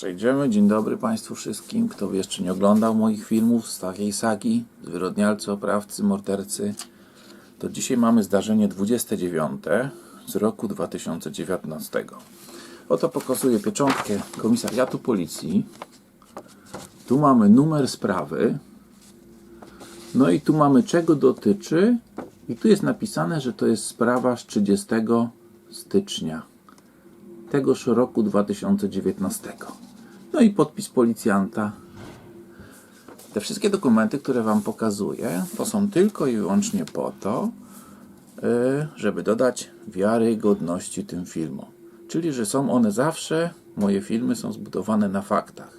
Przejdziemy. Dzień dobry Państwu wszystkim. Kto jeszcze nie oglądał moich filmów z takiej sagi, zwyrodnialcy, oprawcy, mordercy, to dzisiaj mamy zdarzenie 29 z roku 2019. Oto pokazuję pieczątkę komisariatu policji. Tu mamy numer sprawy. No i tu mamy czego dotyczy. I tu jest napisane, że to jest sprawa z 30 stycznia tegoż roku 2019. No i podpis policjanta. Te wszystkie dokumenty, które Wam pokazuję, to są tylko i wyłącznie po to, y, żeby dodać wiarygodności tym filmom. Czyli, że są one zawsze, moje filmy są zbudowane na faktach.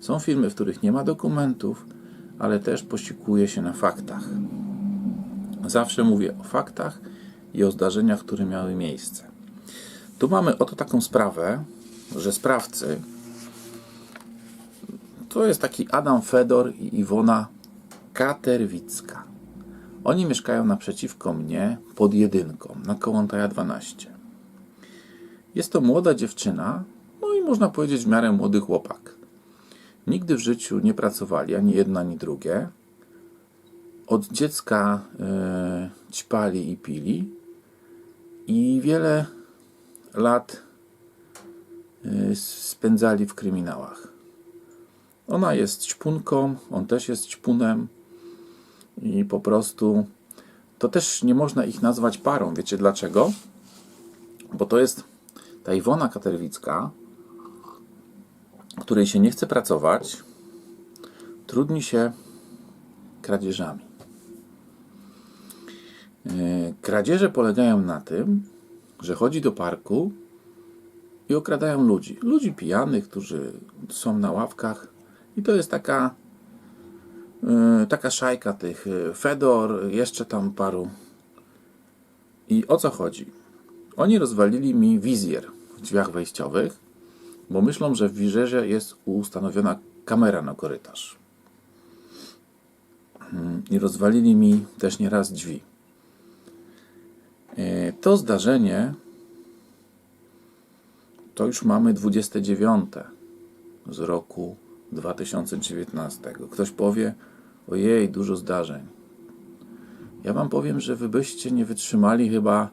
Są filmy, w których nie ma dokumentów, ale też posikuję się na faktach. Zawsze mówię o faktach i o zdarzeniach, które miały miejsce. Tu mamy oto taką sprawę, że sprawcy to jest taki Adam Fedor i Iwona Katerwicka. Oni mieszkają naprzeciwko mnie pod jedynką na Kołątaja 12. Jest to młoda dziewczyna, no i można powiedzieć w miarę młody chłopak. Nigdy w życiu nie pracowali ani jedna, ani drugie. Od dziecka e, ćpali i pili i wiele lat y, spędzali w kryminałach. Ona jest ćpunką, on też jest ćpunem i po prostu to też nie można ich nazwać parą. Wiecie dlaczego? Bo to jest ta Iwona Katerwicka, której się nie chce pracować, trudni się kradzieżami. Y, Kradzieże polegają na tym, że chodzi do parku i okradają ludzi. Ludzi pijanych, którzy są na ławkach. I to jest taka yy, taka szajka tych yy, Fedor, jeszcze tam paru. I o co chodzi? Oni rozwalili mi wizjer w drzwiach wejściowych, bo myślą, że w wizjerze jest ustanowiona kamera na korytarz. Yy, I rozwalili mi też nieraz drzwi. E, To zdarzenie to już mamy 29 z roku 2019. Ktoś powie, ojej, dużo zdarzeń. Ja wam powiem, że wy byście nie wytrzymali chyba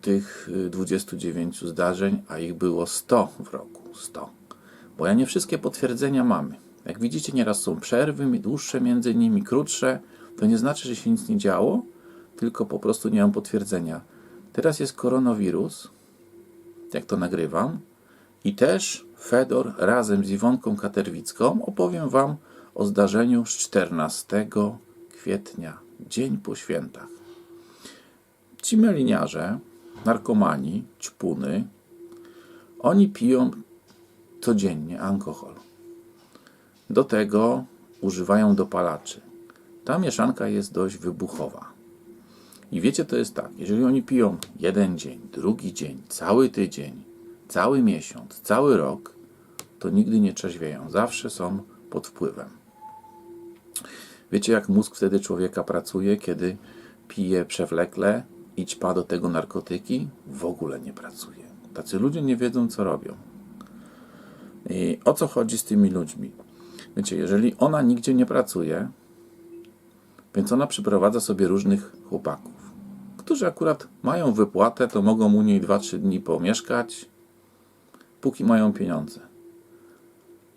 tych y, 29 zdarzeń, a ich było 100 w roku. 100. Bo ja nie wszystkie potwierdzenia mamy. Jak widzicie, nieraz są przerwy, dłuższe między nimi, krótsze. To nie znaczy, że się nic nie działo, tylko po prostu nie mam potwierdzenia. Teraz jest koronawirus, jak to nagrywam, i też Fedor razem z Iwonką Katerwicką opowiem Wam o zdarzeniu z 14 kwietnia, dzień po świętach. Ci meliniarze, narkomani, ćpuny, oni piją codziennie alkohol. Do tego używają dopalaczy. Ta mieszanka jest dość wybuchowa. I wiecie, to jest tak, jeżeli oni piją jeden dzień, drugi dzień, cały tydzień, cały miesiąc, cały rok, to nigdy nie trzeźwieją. Zawsze są pod wpływem. Wiecie, jak mózg wtedy człowieka pracuje, kiedy pije przewlekle i ćpa do tego narkotyki? W ogóle nie pracuje. Tacy ludzie nie wiedzą, co robią. I o co chodzi z tymi ludźmi? Wiecie, jeżeli ona nigdzie nie pracuje, więc ona przyprowadza sobie różnych chłopaków, którzy akurat mają wypłatę, to mogą u niej 2-3 dni pomieszkać, póki mają pieniądze.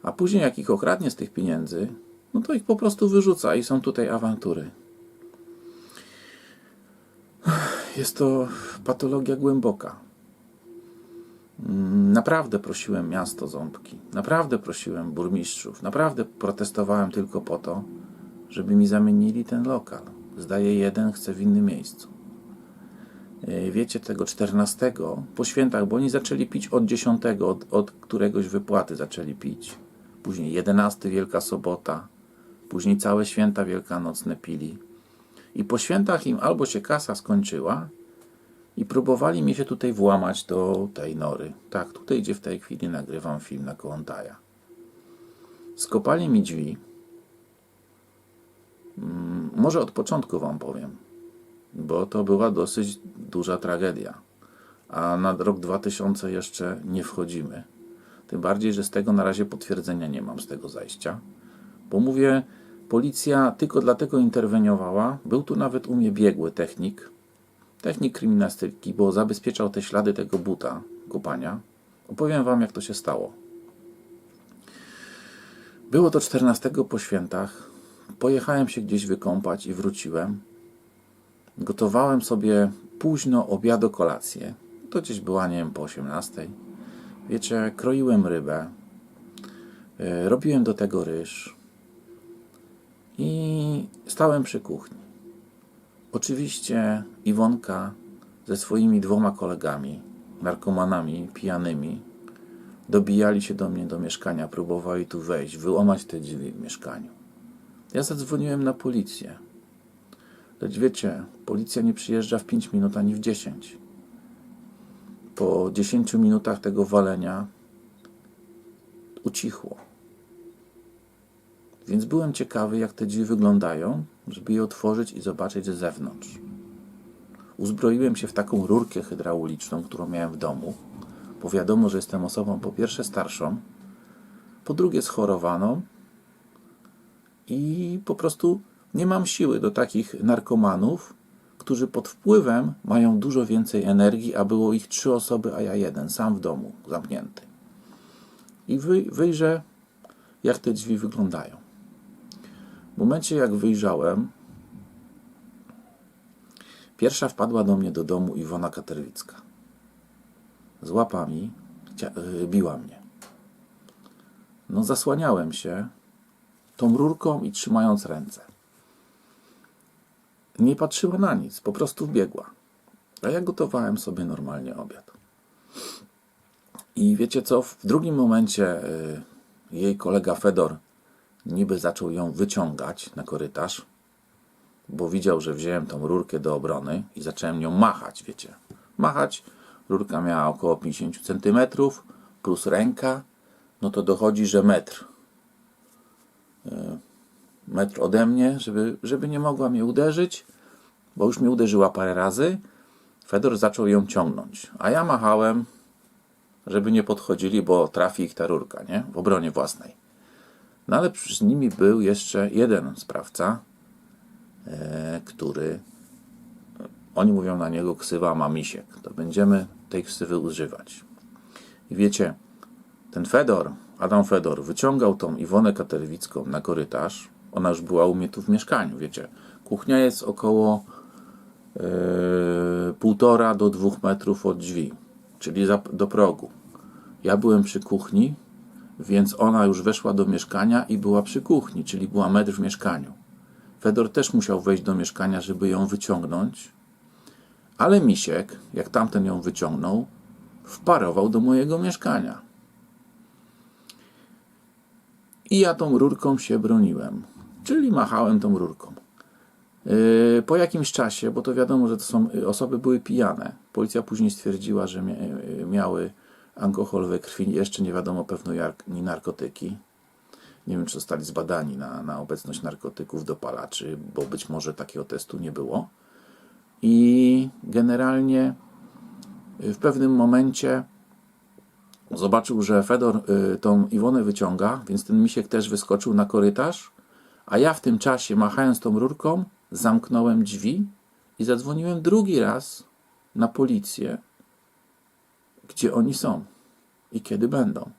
A później, jak ich okradnie z tych pieniędzy, no to ich po prostu wyrzuca i są tutaj awantury. Jest to patologia głęboka. Mm, Naprawdę prosiłem miasto Ząbki, naprawdę prosiłem burmistrzów, naprawdę protestowałem tylko po to, żeby mi zamienili ten lokal. Zdaje jeden, chcę w innym miejscu. Yy, Wiecie, tego 14 po świętach, bo oni zaczęli pić od 10, od, od któregoś wypłaty zaczęli pić. Później 11 Wielka Sobota, później całe święta wielkanocne pili. I po świętach im albo się kasa skończyła i próbowali mi się tutaj włamać do tej nory. Tak, tutaj, gdzie w tej chwili nagrywam film na Kołątaja. Skopali mi drzwi, może od początku Wam powiem, bo to była dosyć duża tragedia. A na rok 2000 jeszcze nie wchodzimy. Tym bardziej, że z tego na razie potwierdzenia nie mam z tego zajścia. Bo mówię, policja tylko dlatego interweniowała. Był tu nawet u mnie biegły technik, technik kryminastyki, bo zabezpieczał te ślady tego buta kopania. Opowiem wam, jak to się stało. Było to 14 po świętach. Pojechałem się gdzieś wykąpać i wróciłem. Gotowałem sobie późno obiado kolację. To gdzieś była, nie wiem, po 18. Wiecie, kroiłem rybę. e, Robiłem do tego ryż. I stałem przy kuchni. Oczywiście Iwonka ze swoimi dwoma kolegami, narkomanami, pijanymi, dobijali się do mnie do mieszkania, próbowali tu wejść, wyłamać te drzwi w mieszkaniu. Ja zadzwoniłem na policję. Lecz wiecie, policja nie przyjeżdża w 5 minut ani w 10. Po 10 minutach tego walenia ucichło. Więc byłem ciekawy, jak te drzwi wyglądają, żeby je otworzyć i zobaczyć z zewnątrz. Uzbroiłem się w taką rurkę hydrauliczną, którą miałem w domu, bo wiadomo, że jestem osobą po pierwsze starszą, po drugie schorowaną i po prostu nie mam siły do takich narkomanów, którzy pod wpływem mają dużo więcej energii, a było ich trzy osoby, a ja jeden, sam w domu, zamknięty. I wy, wyjrzę, jak te drzwi wyglądają. W momencie, jak wyjrzałem, pierwsza wpadła do mnie do domu Iwona Katerwicka. Z łapami y, biła mnie. No, zasłaniałem się tą rurką i trzymając ręce. Nie patrzyła na nic, po prostu wbiegła. A ja gotowałem sobie normalnie obiad. I wiecie co? W drugim momencie y, jej kolega Fedor niby zaczął ją wyciągać na korytarz, bo widział, że wziąłem tą rurkę do obrony i zacząłem nią machać, wiecie. Machać. Rurka miała około 50 cm plus ręka, no to dochodzi, że metr. E, Metr ode mnie, żeby, żeby nie mogła mnie uderzyć, bo już mnie uderzyła parę razy. Fedor zaczął ją ciągnąć, a ja machałem, żeby nie podchodzili, bo trafi ich ta rurka, nie? W obronie własnej. No ale z nimi był jeszcze jeden sprawca, e, który oni mówią na niego ksywa Mamisiek. To będziemy tej ksywy używać. I wiecie, ten Fedor, Adam Fedor, wyciągał tą Iwonę Katerwicką na korytarz. Ona już była u mnie tu w mieszkaniu, wiecie. Kuchnia jest około e, półtora do dwóch metrów od drzwi, czyli za, do progu. Ja byłem przy kuchni, więc ona już weszła do mieszkania i była przy kuchni, czyli była metr w mieszkaniu. Fedor też musiał wejść do mieszkania, żeby ją wyciągnąć, ale Misiek, jak tamten ją wyciągnął, wparował do mojego mieszkania. I ja tą rurką się broniłem, czyli machałem tą rurką. Yy, Po jakimś czasie, bo to wiadomo, że to są osoby były pijane. Policja później stwierdziła, że mia- miały alkohol we krwi, jeszcze nie wiadomo pewno jak ni narkotyki. Nie wiem, czy zostali zbadani na, na obecność narkotyków, dopalaczy, bo być może takiego testu nie było. I generalnie w pewnym momencie zobaczył, że Fedor tą Iwonę wyciąga, więc ten misiek też wyskoczył na korytarz, a ja w tym czasie, machając tą rurką, zamknąłem drzwi i zadzwoniłem drugi raz na policję, gdzie oni są i kiedy będą.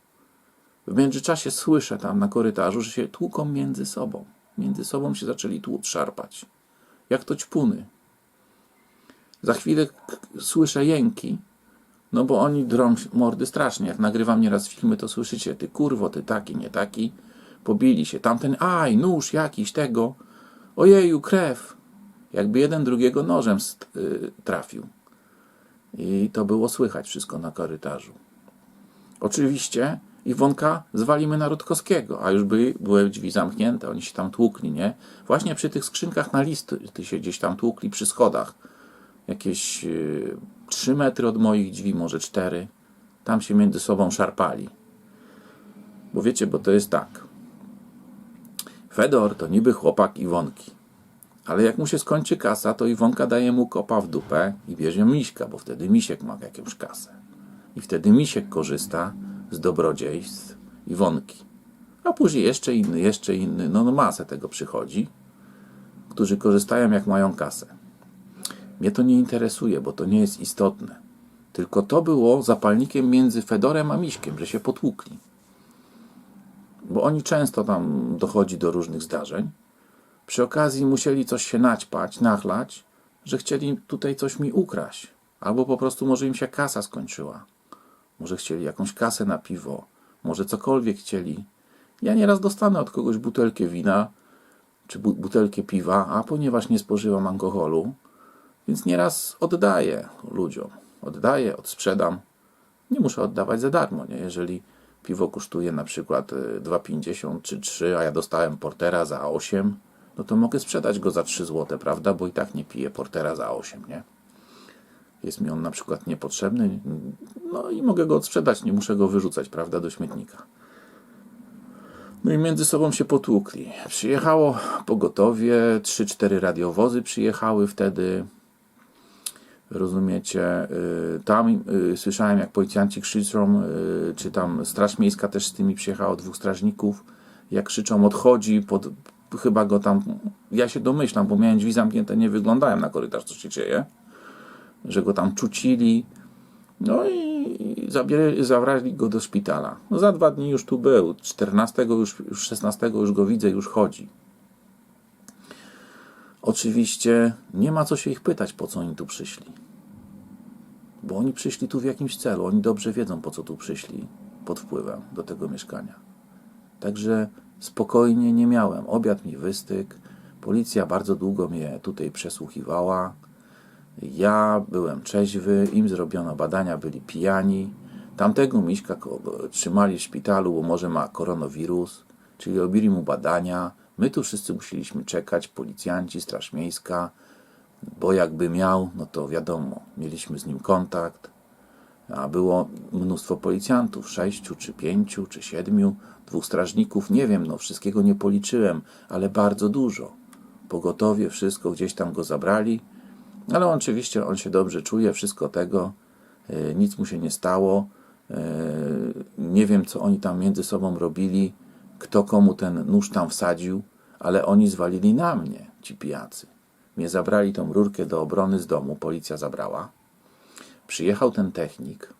W międzyczasie słyszę tam na korytarzu, że się tłuką między sobą. Między sobą się zaczęli tłuc szarpać. Jak to ćpuny. Za chwilę słyszę jęki, no bo oni drą mordy strasznie. Jak nagrywam nieraz filmy, to słyszycie, ty kurwo, ty taki, nie taki. Pobili się. Tamten, aj, nóż jakiś tego. Ojeju, krew. Jakby jeden drugiego nożem y, trafił. I to było słychać wszystko na korytarzu. Oczywiście Iwonka zwalimy na Rutkowskiego, a już by, były drzwi zamknięte, oni się tam tłukli, nie? Właśnie przy tych skrzynkach na listy ty się gdzieś tam tłukli przy schodach. Jakieś yy, 3 metry od moich drzwi, może 4. Tam się między sobą szarpali. Bo wiecie, bo to jest tak. Fedor to niby chłopak Iwonki. Ale jak mu się skończy kasa, to Iwonka daje mu kopa w dupę i bierze Miśka, bo wtedy Misiek ma jakąś kasę. I wtedy Misiek korzysta, z dobrodziejstw Iwonki. A później jeszcze inny, jeszcze inny, no, no masę tego przychodzi, którzy korzystają jak mają kasę. Mnie to nie interesuje, bo to nie jest istotne. Tylko to było zapalnikiem między Fedorem a Miśkiem, że się potłukli. Bo oni często tam dochodzi do różnych zdarzeń. Przy okazji musieli coś się naćpać, nachlać, że chcieli tutaj coś mi ukraść. Albo po prostu może im się kasa skończyła. Może chcieli jakąś kasę na piwo. Może cokolwiek chcieli. Ja nieraz dostanę od kogoś butelkę wina czy bu- butelkę piwa, a ponieważ nie spożywam alkoholu, więc nieraz oddaję ludziom. Oddaję, odsprzedam. Nie muszę oddawać za darmo, nie? Jeżeli piwo kosztuje na przykład y, 2,50 czy 3, a ja dostałem portera za 8, no to mogę sprzedać go za 3 zł, prawda? Bo i tak nie piję portera za 8, nie? Jest mi on na przykład niepotrzebny, no i mogę go odsprzedać, nie muszę go wyrzucać, prawda, do śmietnika. No i między sobą się potłukli. Przyjechało pogotowie, 3-4 radiowozy przyjechały wtedy. Rozumiecie? Y, Tam y, słyszałem, jak policjanci krzyczą, y, czy tam Straż Miejska też z tymi przyjechało, dwóch strażników. Jak krzyczą, odchodzi, pod, chyba go tam. Ja się domyślam, bo miałem drzwi zamknięte, nie wyglądałem na korytarz, co się dzieje. Że go tam czucili. No i zabierali, zabrali go do szpitala. No za dwa dni już tu był. 14 już, już 16 już go widzę, już chodzi. Oczywiście nie ma co się ich pytać, po co oni tu przyszli. Bo oni przyszli tu w jakimś celu. Oni dobrze wiedzą, po co tu przyszli pod wpływem do tego mieszkania. Także spokojnie nie miałem. Obiad mi wystykł. Policja bardzo długo mnie tutaj przesłuchiwała. Ja byłem trzeźwy, im zrobiono badania, byli pijani. Tamtego miśka trzymali w szpitalu, bo może ma koronawirus, czyli robili mu badania. My tu wszyscy musieliśmy czekać, policjanci, straż miejska, bo jakby miał, no to wiadomo, mieliśmy z nim kontakt. A było mnóstwo policjantów, sześciu, czy pięciu, czy siedmiu, dwóch strażników, nie wiem, no wszystkiego nie policzyłem, ale bardzo dużo. Pogotowie, wszystko, gdzieś tam go zabrali. Ale oczywiście on się dobrze czuje, wszystko tego, e, nic mu się nie stało. E, Nie wiem, co oni tam między sobą robili, kto komu ten nóż tam wsadził, ale oni zwalili na mnie, ci pijacy. Mnie zabrali tą rurkę do obrony z domu, policja zabrała. Przyjechał ten technik,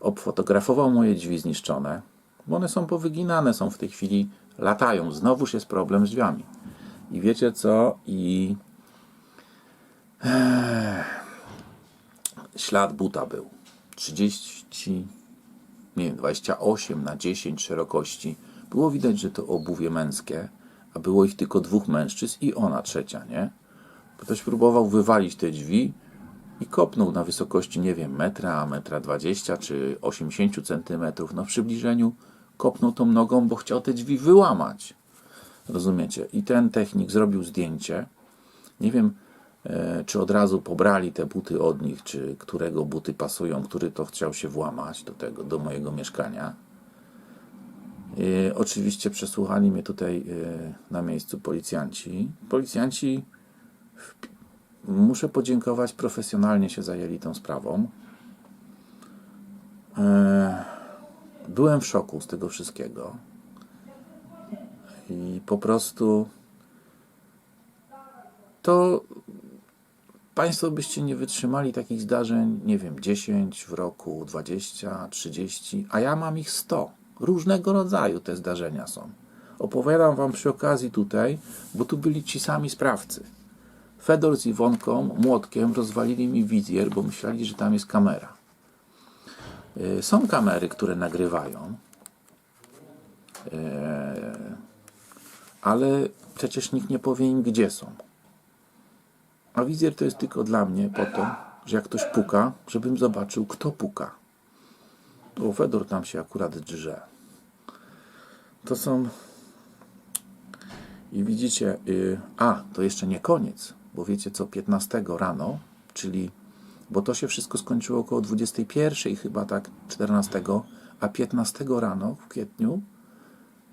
obfotografował moje drzwi zniszczone, bo one są powyginane, są w tej chwili, latają. Znowuż jest problem z drzwiami. I wiecie co? I ślad buta był. 30, nie wiem, 28 na 10 szerokości. Było widać, że to obuwie męskie, a było ich tylko dwóch mężczyzn i ona trzecia, nie? Ktoś próbował wywalić te drzwi i kopnął na wysokości, nie wiem, metra, metra 20 czy 80 centymetrów. No w przybliżeniu kopnął tą nogą, bo chciał te drzwi wyłamać. Rozumiecie? I ten technik zrobił zdjęcie. Nie wiem, e, czy od razu pobrali te buty od nich, czy którego buty pasują, który to chciał się włamać do tego, do mojego mieszkania. E, oczywiście przesłuchali mnie tutaj e, na miejscu policjanci. Policjanci, muszę podziękować, profesjonalnie się zajęli tą sprawą. E, byłem w szoku z tego wszystkiego. I po prostu to Państwo byście nie wytrzymali takich zdarzeń, nie wiem, 10 w roku, 20, 30, a ja mam ich 100. Różnego rodzaju te zdarzenia są. Opowiadam Wam przy okazji tutaj, bo tu byli ci sami sprawcy. Fedor z Iwonką młotkiem rozwalili mi wizjer, bo myśleli, że tam jest kamera. Y, Są kamery, które nagrywają, Y, ale przecież nikt nie powie im, gdzie są. A wizjer to jest tylko dla mnie po to, że jak ktoś puka, żebym zobaczył, kto puka. Bo Fedor tam się akurat drze. To są... I widzicie... y, A, to jeszcze nie koniec, bo wiecie co, 15 rano, czyli... Bo to się wszystko skończyło około 21 chyba tak, 14, a 15 rano w kwietniu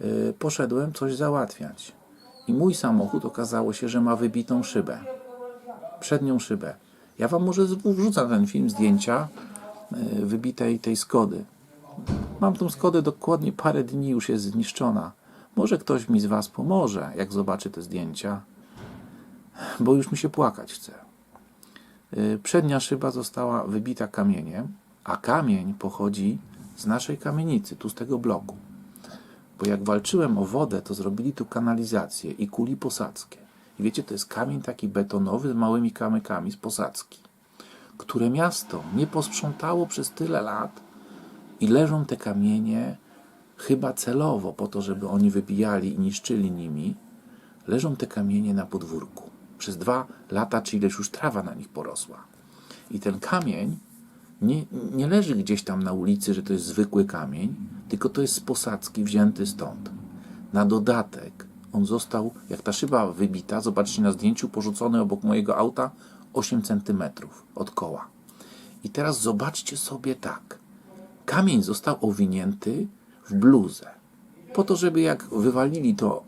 y, poszedłem coś załatwiać. I mój samochód okazało się, że ma wybitą szybę przednią szybę. Ja wam może wrzucam ten film zdjęcia y, wybitej tej Skody. Mam tą Skodę dokładnie parę dni, już jest zniszczona. Może ktoś mi z Was pomoże, jak zobaczy te zdjęcia, bo już mi się płakać chce. Y, Przednia szyba została wybita kamieniem, a kamień pochodzi z naszej kamienicy, tu z tego bloku. Bo jak walczyłem o wodę, to zrobili tu kanalizację i kuli posadzkie. I wiecie, to jest kamień taki betonowy z małymi kamykami z posadzki, które miasto nie posprzątało przez tyle lat i leżą te kamienie chyba celowo po to, żeby oni wybijali i niszczyli nimi. Leżą te kamienie na podwórku. Przez dwa lata, czy ileś już trawa na nich porosła. I ten kamień nie, nie leży gdzieś tam na ulicy, że to jest zwykły kamień, tylko to jest z posadzki wzięty stąd. Na dodatek on został, jak ta szyba wybita, zobaczcie na zdjęciu, porzucony obok mojego auta 8 cm od koła. I teraz zobaczcie sobie tak. Kamień został owinięty w bluzę. Po to, żeby jak wywalili to,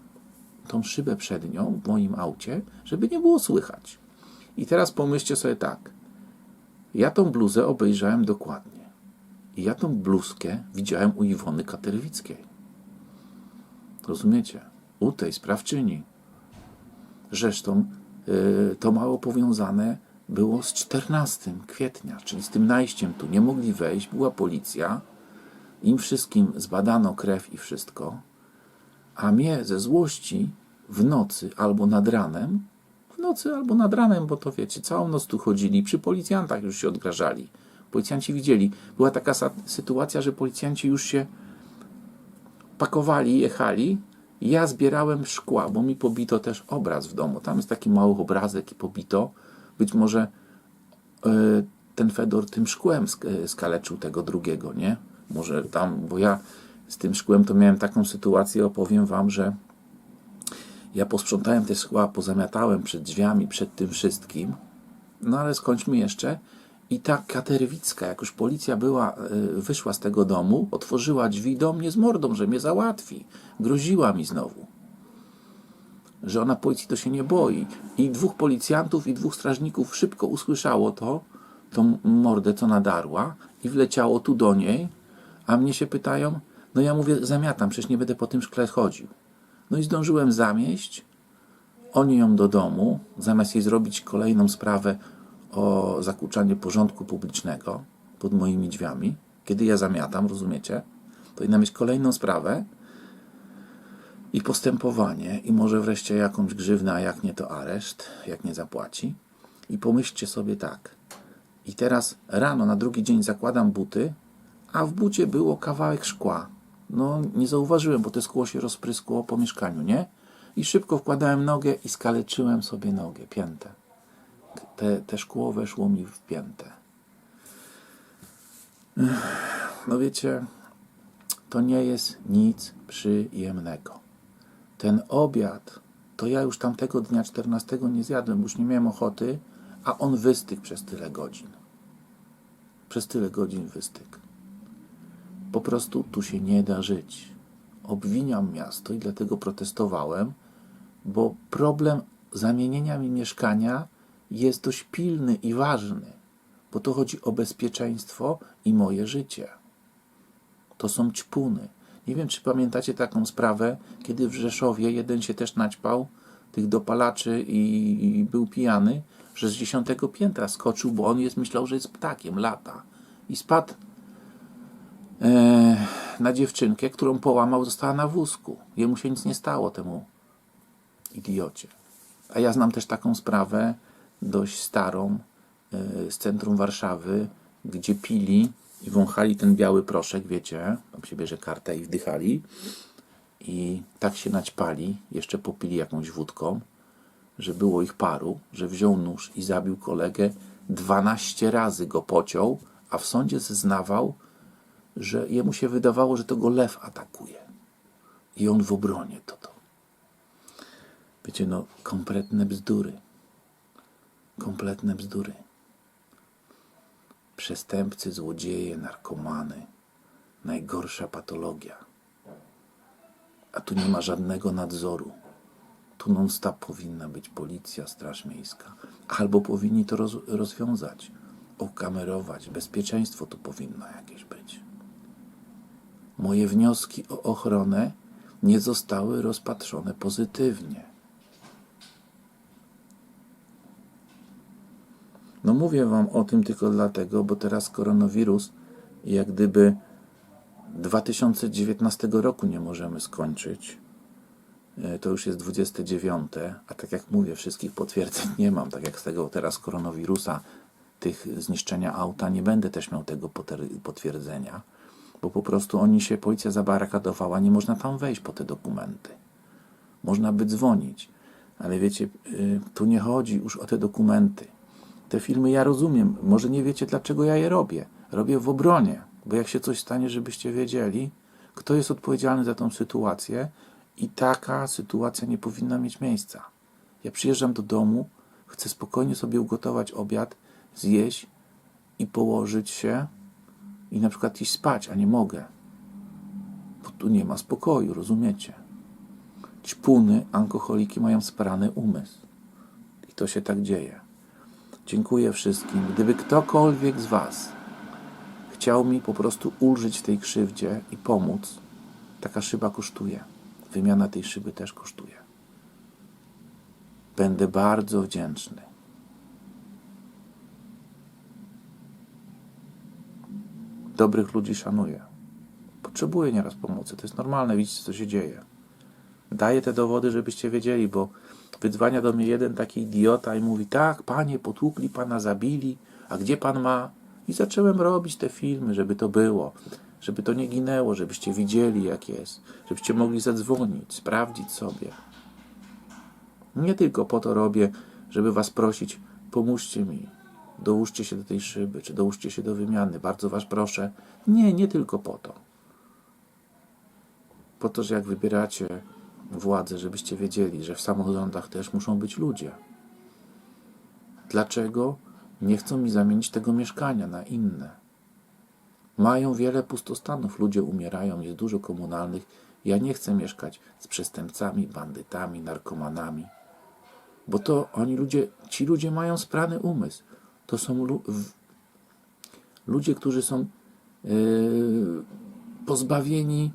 tą szybę przednią w moim aucie, żeby nie było słychać. I teraz pomyślcie sobie tak. Ja tą bluzę obejrzałem dokładnie. I ja tą bluzkę widziałem u Iwony Katerwickiej. Rozumiecie? U tej sprawczyni. Zresztą yy, to mało powiązane było z 14 kwietnia, czyli z tym najściem tu. Nie mogli wejść, była policja. Im wszystkim zbadano krew i wszystko. A mnie ze złości w nocy albo nad ranem w nocy albo nad ranem, bo to wiecie, całą noc tu chodzili, przy policjantach już się odgrażali. Policjanci widzieli. Była taka sytuacja, że policjanci już się pakowali, jechali. Ja zbierałem szkła, bo mi pobito też obraz w domu. Tam jest taki mały obrazek i pobito. Być może e, ten Fedor tym szkłem e, skaleczył tego drugiego, nie? Może tam, bo ja z tym szkłem to miałem taką sytuację, opowiem wam, że ja posprzątałem te szkła, pozamiatałem przed drzwiami, przed tym wszystkim. No ale skończmy jeszcze. I ta Katerwicka, jak już policja była, y, wyszła z tego domu, otworzyła drzwi do mnie z mordą, że mnie załatwi. Groziła mi znowu. Że ona policji to się nie boi. I dwóch policjantów i dwóch strażników szybko usłyszało to, tą mordę, co nadarła i wleciało tu do niej, a mnie się pytają, no ja mówię, zamiatam, przecież nie będę po tym szkle chodził. No i zdążyłem zamieść. Oni ją do domu, zamiast jej zrobić kolejną sprawę o zakłócanie porządku publicznego pod moimi drzwiami, kiedy ja zamiatam, rozumiecie? To inna mieć kolejną sprawę i postępowanie, i może wreszcie jakąś grzywnę, a jak nie to areszt, jak nie zapłaci. I pomyślcie sobie tak. I teraz rano na drugi dzień zakładam buty, a w bucie było kawałek szkła. No, nie zauważyłem, bo to szkło się rozpryskło po mieszkaniu, nie? I szybko wkładałem nogę i skaleczyłem sobie nogę, piętę. Te, te szkło weszło mi w piętę. No wiecie, to nie jest nic przyjemnego. Ten obiad, to ja już tamtego dnia 14 nie zjadłem, już nie miałem ochoty, a on wystygł przez tyle godzin. Przez tyle godzin wystygł. Po prostu tu się nie da żyć. Obwiniam miasto i dlatego protestowałem, bo problem zamienienia mi mieszkania jest dość pilny i ważny, bo to chodzi o bezpieczeństwo i moje życie. To są ćpuny. Nie wiem, czy pamiętacie taką sprawę, kiedy w Rzeszowie jeden się też naćpał tych dopalaczy i, i był pijany, że z dziesiątego piętra skoczył, bo on jest myślał, że jest ptakiem, lata. I spadł e, na dziewczynkę, którą połamał, została na wózku. Jemu się nic nie stało, temu idiocie. A ja znam też taką sprawę, dość starą, e, z centrum Warszawy, gdzie pili i wąchali ten biały proszek, wiecie, tam się bierze kartę i wdychali i tak się naćpali, jeszcze popili jakąś wódką, że było ich paru, że wziął nóż i zabił kolegę, 12 razy go pociął, a w sądzie zeznawał, że jemu się wydawało, że to go lew atakuje. I on w obronie to to. Wiecie, no, kompletne bzdury. Kompletne bzdury. Przestępcy, złodzieje, narkomany. Najgorsza patologia. A tu nie ma żadnego nadzoru. Tu non-stop powinna być policja, straż miejska. Albo powinni to roz, rozwiązać, okamerować. Bezpieczeństwo tu powinno jakieś być. moje wnioski o ochronę nie zostały rozpatrzone pozytywnie. Mówię wam o tym tylko dlatego, bo teraz koronawirus jak gdyby 2019 roku nie możemy skończyć. E, To już jest 29, a tak jak mówię, wszystkich potwierdzeń nie mam. Tak jak z tego teraz koronawirusa, tych zniszczenia auta, nie będę też miał tego potwierdzenia, bo po prostu oni się, policja zabarakadowała, nie można tam wejść po te dokumenty. Można by dzwonić, ale wiecie, y, tu nie chodzi już o te dokumenty. Te filmy ja rozumiem, może nie wiecie, dlaczego ja je robię. Robię w obronie, bo jak się coś stanie, żebyście wiedzieli, kto jest odpowiedzialny za tą sytuację i taka sytuacja nie powinna mieć miejsca. Ja przyjeżdżam do domu, chcę spokojnie sobie ugotować obiad, zjeść i położyć się i na przykład iść spać, a nie mogę. Bo tu nie ma spokoju, rozumiecie? Ćpuny, alkoholiki mają sprany umysł. I to się tak dzieje. Dziękuję wszystkim. Gdyby ktokolwiek z Was chciał mi po prostu ulżyć tej krzywdzie i pomóc, taka szyba kosztuje. Wymiana tej szyby też kosztuje. Będę bardzo wdzięczny. Dobrych ludzi szanuję. Potrzebuję nieraz pomocy. To jest normalne, widzicie, co się dzieje. Daję te dowody, żebyście wiedzieli, bo wydzwania do mnie jeden taki idiota i mówi: Tak, panie, potłukli pana, zabili, a gdzie pan ma? I zacząłem robić te filmy, żeby to było, żeby to nie ginęło, żebyście widzieli, jak jest, żebyście mogli zadzwonić, sprawdzić sobie. Nie tylko po to robię, żeby was prosić, pomóżcie mi, dołóżcie się do tej szyby, czy dołóżcie się do wymiany, bardzo was proszę. Nie, nie tylko po to. Po to, że jak wybieracie władzę, żebyście wiedzieli, że w samorządach też muszą być ludzie. Dlaczego nie chcą mi zamienić tego mieszkania na inne? Mają wiele pustostanów, ludzie umierają, jest dużo komunalnych. Ja nie chcę mieszkać z przestępcami, bandytami, narkomanami. Bo to oni ludzie, ci ludzie mają sprany umysł. To są lu- ludzie, którzy są yy, pozbawieni,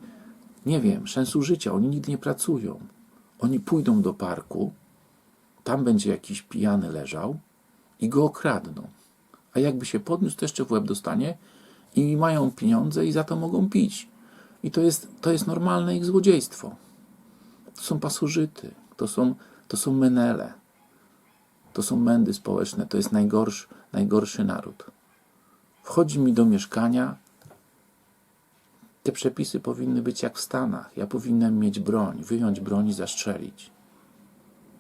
nie wiem, sensu życia. Oni nigdy nie pracują. Oni pójdą do parku, tam będzie jakiś pijany leżał i go okradną. A jakby się podniósł, to jeszcze w łeb dostanie i mają pieniądze i za to mogą pić. I to jest, to jest normalne ich złodziejstwo. To są pasożyty, to są, to są menele, to są mędy społeczne, to jest najgorszy, najgorszy naród. Wchodzi mi do mieszkania, te przepisy powinny być jak w Stanach. Ja powinienem mieć broń, wyjąć broń i zastrzelić.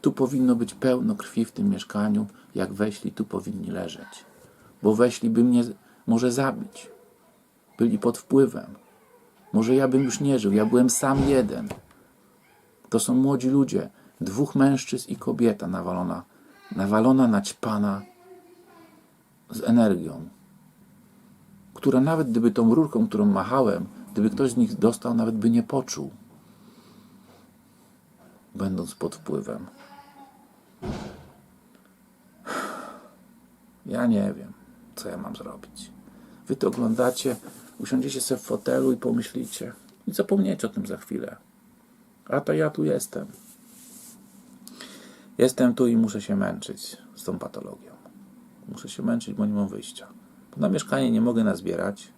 Tu powinno być pełno krwi w tym mieszkaniu. Jak weszli, tu powinni leżeć. Bo weszli, by mnie może zabić. Byli pod wpływem. Może ja bym już nie żył. Ja byłem sam jeden. To są młodzi ludzie. Dwóch mężczyzn i kobieta nawalona. Nawalona naćpana z energią. Która nawet gdyby tą rurką, którą machałem, gdyby ktoś z nich dostał, nawet by nie poczuł. Będąc pod wpływem. Ja nie wiem, co ja mam zrobić. Wy to oglądacie, usiądziecie sobie w fotelu i pomyślicie. I zapomniecie o tym za chwilę. A to ja tu jestem. Jestem tu i muszę się męczyć z tą patologią. Muszę się męczyć, bo nie mam wyjścia. Bo na mieszkanie nie mogę nazbierać.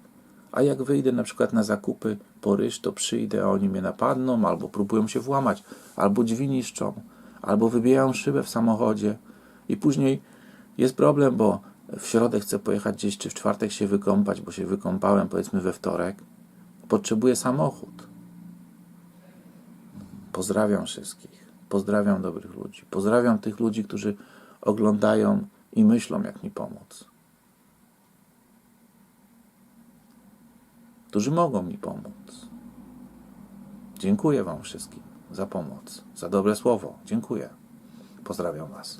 A jak wyjdę na przykład na zakupy po ryż, to przyjdę, a oni mnie napadną, albo próbują się włamać, albo drzwi niszczą, albo wybijają szybę w samochodzie. I później jest problem, bo w środę chcę pojechać gdzieś, czy w czwartek się wykąpać, bo się wykąpałem powiedzmy we wtorek. Potrzebuję samochód. Pozdrawiam wszystkich. Pozdrawiam dobrych ludzi. Pozdrawiam tych ludzi, którzy oglądają i myślą, jak mi pomóc. Którzy mogą mi pomóc. Dziękuję Wam wszystkim za pomoc, za dobre słowo. Dziękuję. Pozdrawiam Was.